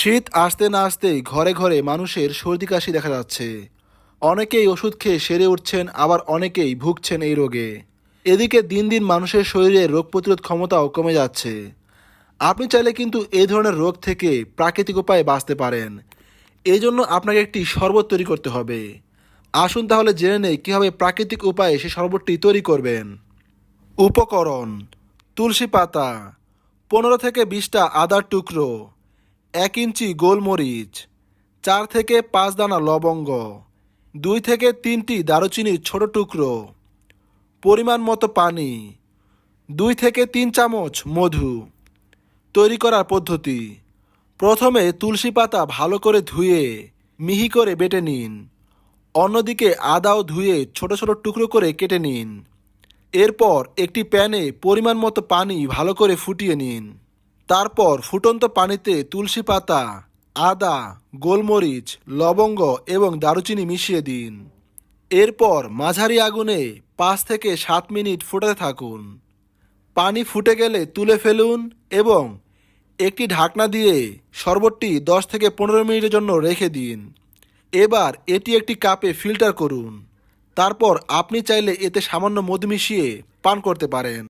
শীত আসতে না আসতেই ঘরে ঘরে মানুষের সর্দি কাশি দেখা যাচ্ছে। অনেকেই ওষুধ খেয়ে সেরে উঠছেন, আবার অনেকেই ভুগছেন এই রোগে। এদিকে দিন দিন মানুষের শরীরে রোগ প্রতিরোধ ক্ষমতাও কমে যাচ্ছে। আপনি চাইলে কিন্তু এই ধরনের রোগ থেকে প্রাকৃতিক উপায়ে বাঁচতে পারেন। এই জন্য আপনাকে একটি শরবত তৈরি করতে হবে। আসুন তাহলে জেনে নেই কীভাবে প্রাকৃতিক উপায়ে সে শরবতটি তৈরি করবেন। উপকরণ, তুলসী পাতা, পনেরো থেকে বিশটা আদার টুকরো এক ইঞ্চি গোলমরিচ, চার থেকে পাঁচ দানা লবঙ্গ, দুই থেকে তিনটি দারুচিনির ছোট টুকরো, পরিমাণ মতো পানি, দুই থেকে তিন চামচ মধু। তৈরি করার পদ্ধতি, প্রথমে তুলসী পাতা ভালো করে ধুয়ে মিহি করে বেটে নিন। অন্যদিকে আদাও ধুয়ে ছোট ছোট টুকরো করে কেটে নিন। এরপর একটি প্যানে পরিমাণ মতো পানি ভালো করে ফুটিয়ে নিন। তারপর ফুটন্ত পানিতে তুলসী পাতা, আদা, গোলমরিচ, লবঙ্গ এবং দারুচিনি মিশিয়ে দিন। এরপর মাঝারি আগুনে পাঁচ থেকে সাত মিনিট ফুটাতে থাকুন। পানি ফুটে গেলে তুলে ফেলুন এবং একটি ঢাকনা দিয়ে শরবতটি দশ থেকে পনেরো মিনিটের জন্য রেখে দিন। এবার এটি একটি কাপে ফিল্টার করুন। তারপর আপনি চাইলে এতে সামান্য মধু মিশিয়ে পান করতে পারেন।